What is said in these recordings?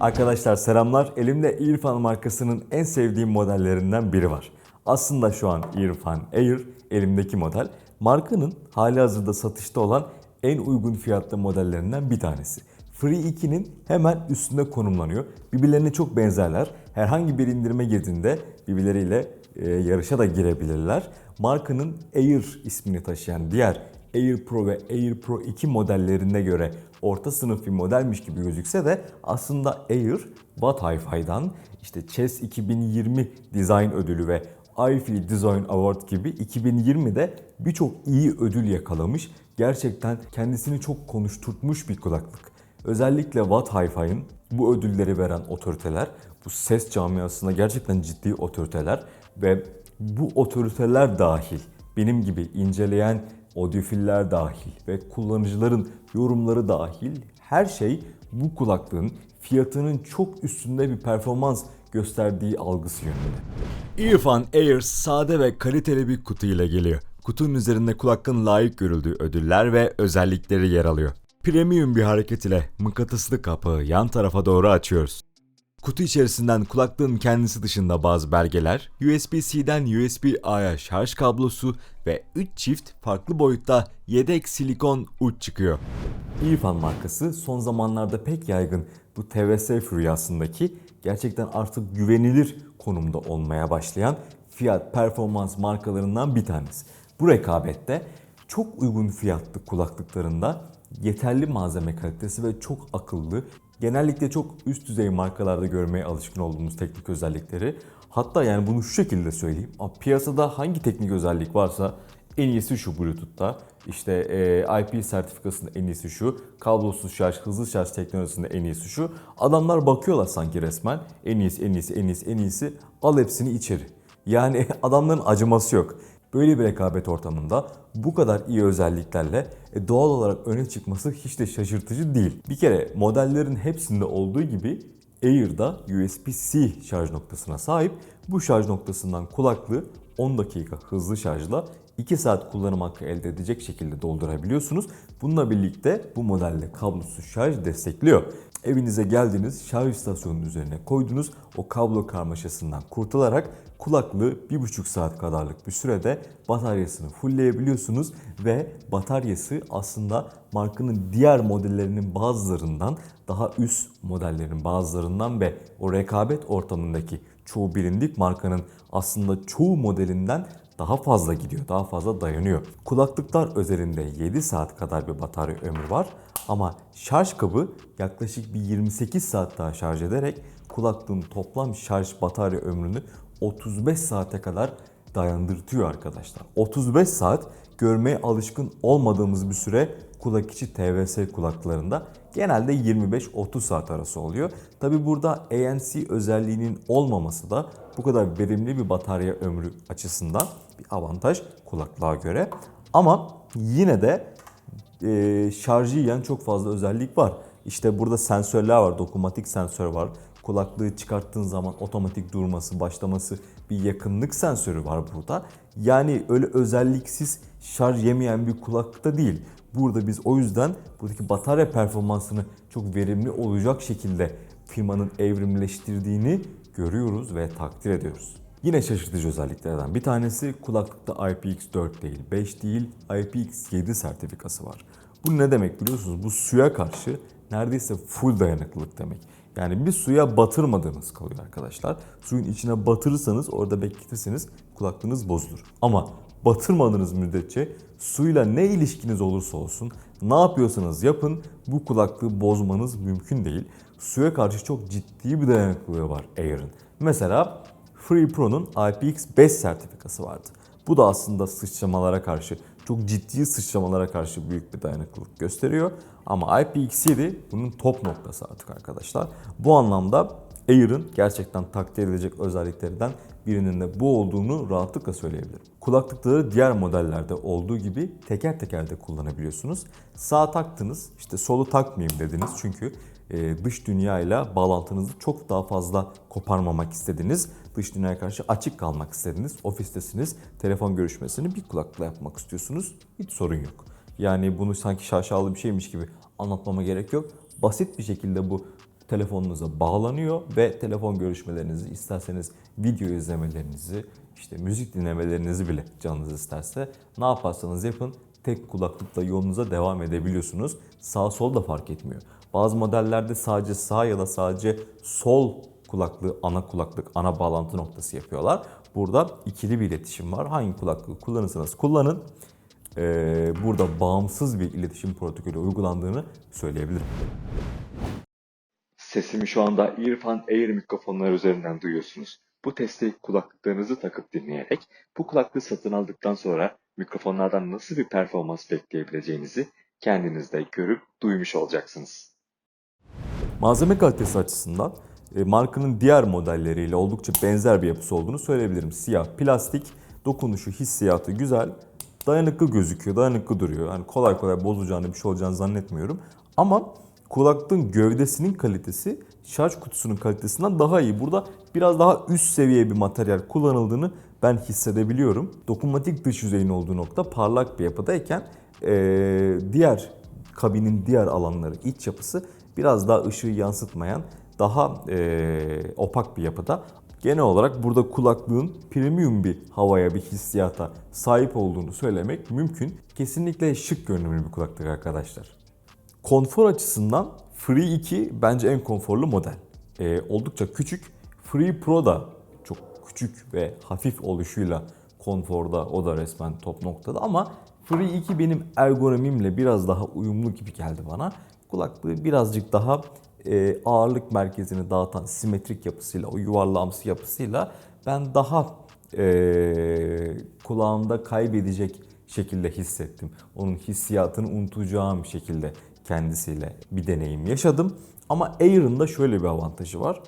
Arkadaşlar selamlar. Elimde Earfan markasının en sevdiğim modellerinden biri var. Aslında şu an Earfan Air elimdeki model. Markanın hali hazırda satışta olan en uygun fiyatlı modellerinden bir tanesi. Free 2'nin hemen üstünde konumlanıyor. Birbirlerine çok benzerler. Herhangi bir indirime girdiğinde birbirleriyle e, yarışa da girebilirler. Markanın Air ismini taşıyan diğer Air Pro ve Air Pro 2 modellerine göre orta sınıf bir modelmiş gibi gözükse de aslında Air, Watt Hi-Fi'dan işte Chess 2020 Design ödülü ve iFi Design Award gibi 2020'de birçok iyi ödül yakalamış. Gerçekten kendisini çok konuşturtmuş bir kulaklık. Özellikle Watt Hi-Fi'nin bu ödülleri veren otoriteler, bu ses camiasında gerçekten ciddi otoriteler ve bu otoriteler dahil benim gibi inceleyen audiofiller dahil ve kullanıcıların yorumları dahil her şey bu kulaklığın fiyatının çok üstünde bir performans gösterdiği algısı yönünde. Earfan Air sade ve kaliteli bir kutu ile geliyor. Kutunun üzerinde kulaklığın layık görüldüğü ödüller ve özellikleri yer alıyor. Premium bir hareket ile mıknatıslı kapağı yan tarafa doğru açıyoruz. Kutu içerisinden kulaklığın kendisi dışında bazı belgeler, USB-C'den USB-A'ya şarj kablosu ve 3 çift farklı boyutta yedek silikon uç çıkıyor. Earfan markası son zamanlarda pek yaygın bu TVS furyasındaki gerçekten artık güvenilir konumda olmaya başlayan fiyat performans markalarından bir tanesi. Bu rekabette çok uygun fiyatlı kulaklıklarında yeterli malzeme kalitesi ve çok akıllı, genellikle çok üst düzey markalarda görmeye alışkın olduğumuz teknik özellikleri. Hatta yani bunu şu şekilde söyleyeyim. Piyasada hangi teknik özellik varsa en iyisi şu Bluetooth'ta. İşte e, IP sertifikasında en iyisi şu. Kablosuz şarj, hızlı şarj teknolojisinde en iyisi şu. Adamlar bakıyorlar sanki resmen. En iyisi, en iyisi, en iyisi, en iyisi. Al hepsini içeri. Yani adamların acıması yok. Böyle bir rekabet ortamında bu kadar iyi özelliklerle e, doğal olarak öne çıkması hiç de şaşırtıcı değil. Bir kere modellerin hepsinde olduğu gibi Air'da USB-C şarj noktasına sahip. Bu şarj noktasından kulaklığı 10 dakika hızlı şarjla 2 saat kullanım hakkı elde edecek şekilde doldurabiliyorsunuz. Bununla birlikte bu modelde kablosuz şarj destekliyor. Evinize geldiniz, şarj istasyonunun üzerine koydunuz. O kablo karmaşasından kurtularak kulaklığı 1,5 saat kadarlık bir sürede bataryasını fullleyebiliyorsunuz ve bataryası aslında markanın diğer modellerinin bazılarından daha üst modellerin bazılarından ve o rekabet ortamındaki çoğu bilindik markanın aslında çoğu modelinden daha fazla gidiyor, daha fazla dayanıyor. Kulaklıklar özelinde 7 saat kadar bir batarya ömrü var ama şarj kabı yaklaşık bir 28 saat daha şarj ederek kulaklığın toplam şarj batarya ömrünü 35 saate kadar dayandırtıyor arkadaşlar. 35 saat görmeye alışkın olmadığımız bir süre kulak içi TVS kulaklarında genelde 25-30 saat arası oluyor. Tabi burada ANC özelliğinin olmaması da bu kadar verimli bir batarya ömrü açısından bir avantaj kulaklığa göre. Ama yine de e, şarjı yiyen çok fazla özellik var. İşte burada sensörler var, dokunmatik sensör var. Kulaklığı çıkarttığın zaman otomatik durması, başlaması bir yakınlık sensörü var burada. Yani öyle özelliksiz şarj yemeyen bir kulaklıkta değil. Burada biz o yüzden buradaki batarya performansını çok verimli olacak şekilde firmanın evrimleştirdiğini görüyoruz ve takdir ediyoruz. Yine şaşırtıcı özelliklerden bir tanesi kulaklıkta IPX4 değil, 5 değil, IPX7 sertifikası var. Bu ne demek biliyorsunuz? Bu suya karşı neredeyse full dayanıklılık demek. Yani bir suya batırmadığınız kalıyor arkadaşlar. Suyun içine batırırsanız orada bekletirseniz kulaklığınız bozulur. Ama batırmadığınız müddetçe suyla ne ilişkiniz olursa olsun ne yapıyorsanız yapın bu kulaklığı bozmanız mümkün değil. Suya karşı çok ciddi bir dayanıklılığı var Air'ın. Mesela Free Pro'nun IPX5 sertifikası vardı. Bu da aslında sıçramalara karşı, çok ciddi sıçramalara karşı büyük bir dayanıklılık gösteriyor. Ama IPX7 bunun top noktası artık arkadaşlar. Bu anlamda Air'ın gerçekten takdir edilecek özelliklerinden birinin de bu olduğunu rahatlıkla söyleyebilirim. Kulaklıkları diğer modellerde olduğu gibi teker teker de kullanabiliyorsunuz. Sağ taktınız, işte solu takmayayım dediniz çünkü e, dış dünyayla bağlantınızı çok daha fazla koparmamak istediniz. Dış dünyaya karşı açık kalmak istediniz. Ofistesiniz, telefon görüşmesini bir kulaklıkla yapmak istiyorsunuz. Hiç sorun yok. Yani bunu sanki şaşalı bir şeymiş gibi anlatmama gerek yok. Basit bir şekilde bu telefonunuza bağlanıyor ve telefon görüşmelerinizi isterseniz video izlemelerinizi işte müzik dinlemelerinizi bile canınız isterse ne yaparsanız yapın tek kulaklıkla yolunuza devam edebiliyorsunuz. Sağ sol da fark etmiyor. Bazı modellerde sadece sağ ya da sadece sol kulaklığı ana kulaklık, ana bağlantı noktası yapıyorlar. Burada ikili bir iletişim var. Hangi kulaklığı kullanırsanız kullanın. Ee, burada bağımsız bir iletişim protokolü uygulandığını söyleyebilirim. Sesimi şu anda Earphone Air mikrofonlar üzerinden duyuyorsunuz. Bu testi kulaklıklarınızı takıp dinleyerek bu kulaklığı satın aldıktan sonra mikrofonlardan nasıl bir performans bekleyebileceğinizi kendiniz de görüp duymuş olacaksınız. Malzeme kalitesi açısından markanın diğer modelleriyle oldukça benzer bir yapısı olduğunu söyleyebilirim. Siyah plastik, dokunuşu, hissiyatı güzel, dayanıklı gözüküyor, dayanıklı duruyor. Yani kolay kolay bozulacağını bir şey olacağını zannetmiyorum. Ama kulaklığın gövdesinin kalitesi şarj kutusunun kalitesinden daha iyi. Burada biraz daha üst seviye bir materyal kullanıldığını ben hissedebiliyorum. Dokunmatik dış yüzeyin olduğu nokta parlak bir yapıdayken eee, diğer kabinin diğer alanları, iç yapısı biraz daha ışığı yansıtmayan, daha eee, opak bir yapıda. Genel olarak burada kulaklığın premium bir havaya, bir hissiyata sahip olduğunu söylemek mümkün. Kesinlikle şık görünümlü bir kulaklık arkadaşlar. Konfor açısından Free 2 bence en konforlu model. Ee, oldukça küçük. Free Pro da çok küçük ve hafif oluşuyla konforda o da resmen top noktada ama Free 2 benim ergonomimle biraz daha uyumlu gibi geldi bana. Kulaklığı birazcık daha e, ağırlık merkezini dağıtan simetrik yapısıyla, o yuvarlağımsı yapısıyla ben daha e, kulağımda kaybedecek şekilde hissettim. Onun hissiyatını unutacağım şekilde kendisiyle bir deneyim yaşadım. Ama Air'ın da şöyle bir avantajı var.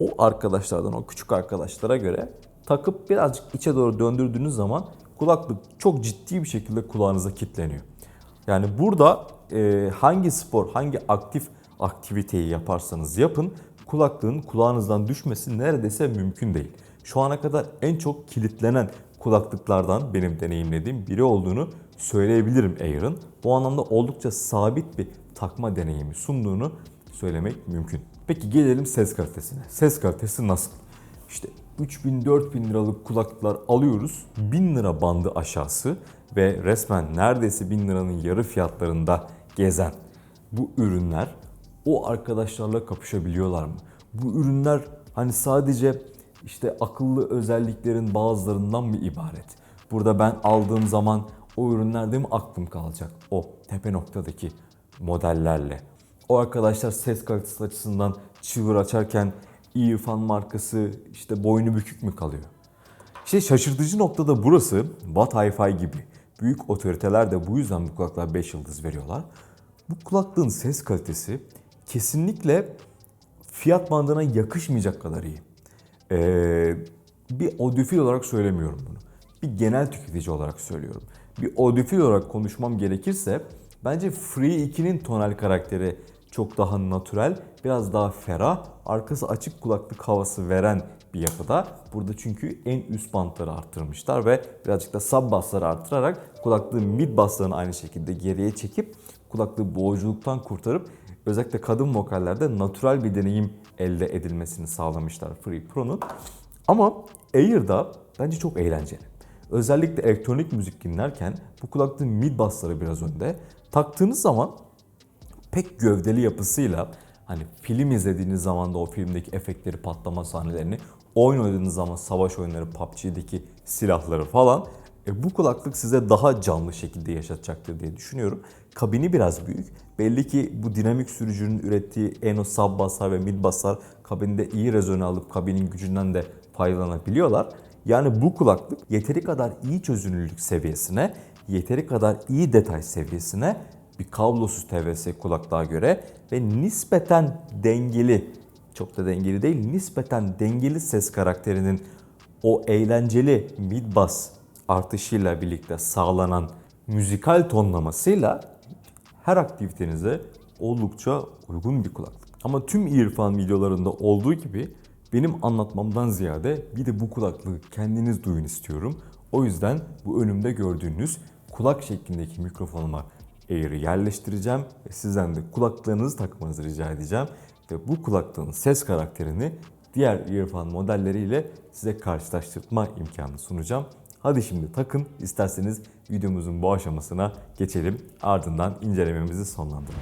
O arkadaşlardan, o küçük arkadaşlara göre takıp birazcık içe doğru döndürdüğünüz zaman kulaklık çok ciddi bir şekilde kulağınıza kilitleniyor. Yani burada e, hangi spor, hangi aktif aktiviteyi yaparsanız yapın kulaklığın kulağınızdan düşmesi neredeyse mümkün değil. Şu ana kadar en çok kilitlenen kulaklıklardan benim deneyimlediğim biri olduğunu söyleyebilirim Air'ın. Bu anlamda oldukça sabit bir takma deneyimi sunduğunu söylemek mümkün. Peki gelelim ses kalitesine. Ses kalitesi nasıl? İşte 3000-4000 liralık kulaklıklar alıyoruz. 1000 lira bandı aşağısı ve resmen neredeyse 1000 liranın yarı fiyatlarında gezen bu ürünler o arkadaşlarla kapışabiliyorlar mı? Bu ürünler hani sadece işte akıllı özelliklerin bazılarından mı ibaret? Burada ben aldığım zaman o ürünlerde mi aklım kalacak? O tepe noktadaki modellerle. O arkadaşlar ses kalitesi açısından çığır açarken Earphone markası işte boynu bükük mü kalıyor? İşte şaşırtıcı nokta da burası. Watt Hi-Fi gibi büyük otoriteler de bu yüzden bu kulaklığa 5 yıldız veriyorlar. Bu kulaklığın ses kalitesi kesinlikle fiyat bandına yakışmayacak kadar iyi. Ee, bir audiofil olarak söylemiyorum bunu. Bir genel tüketici olarak söylüyorum. Bir audiofil olarak konuşmam gerekirse bence Free 2'nin tonal karakteri çok daha natürel, biraz daha ferah, arkası açık kulaklık havası veren bir yapıda. Burada çünkü en üst bantları arttırmışlar ve birazcık da sub bassları arttırarak kulaklığın mid basslarını aynı şekilde geriye çekip kulaklığı boğuculuktan kurtarıp özellikle kadın vokallerde natürel bir deneyim elde edilmesini sağlamışlar Free Pro'nun. Ama Air'da bence çok eğlenceli. Özellikle elektronik müzik dinlerken bu kulaklığın mid bassları biraz önde. Taktığınız zaman pek gövdeli yapısıyla hani film izlediğiniz zaman da o filmdeki efektleri, patlama sahnelerini, oyun oynadığınız zaman savaş oyunları, PUBG'deki silahları falan e, bu kulaklık size daha canlı şekilde yaşatacaktır diye düşünüyorum. Kabini biraz büyük. Belli ki bu dinamik sürücünün ürettiği en o sub basslar ve mid basslar kabinde iyi rezone alıp kabinin gücünden de faydalanabiliyorlar. Yani bu kulaklık yeteri kadar iyi çözünürlük seviyesine, yeteri kadar iyi detay seviyesine bir kablosuz TVS kulaklığa göre ve nispeten dengeli, çok da dengeli değil, nispeten dengeli ses karakterinin o eğlenceli mid bass artışıyla birlikte sağlanan müzikal tonlamasıyla her aktivitenize oldukça uygun bir kulaklık. Ama tüm Earphone videolarında olduğu gibi benim anlatmamdan ziyade bir de bu kulaklığı kendiniz duyun istiyorum. O yüzden bu önümde gördüğünüz kulak şeklindeki mikrofonuma Air'i yerleştireceğim ve sizden de kulaklarınızı takmanızı rica edeceğim. ve bu kulaklığın ses karakterini diğer earphone modelleriyle size karşılaştırma imkanı sunacağım. Hadi şimdi takın isterseniz videomuzun bu aşamasına geçelim ardından incelememizi sonlandıralım.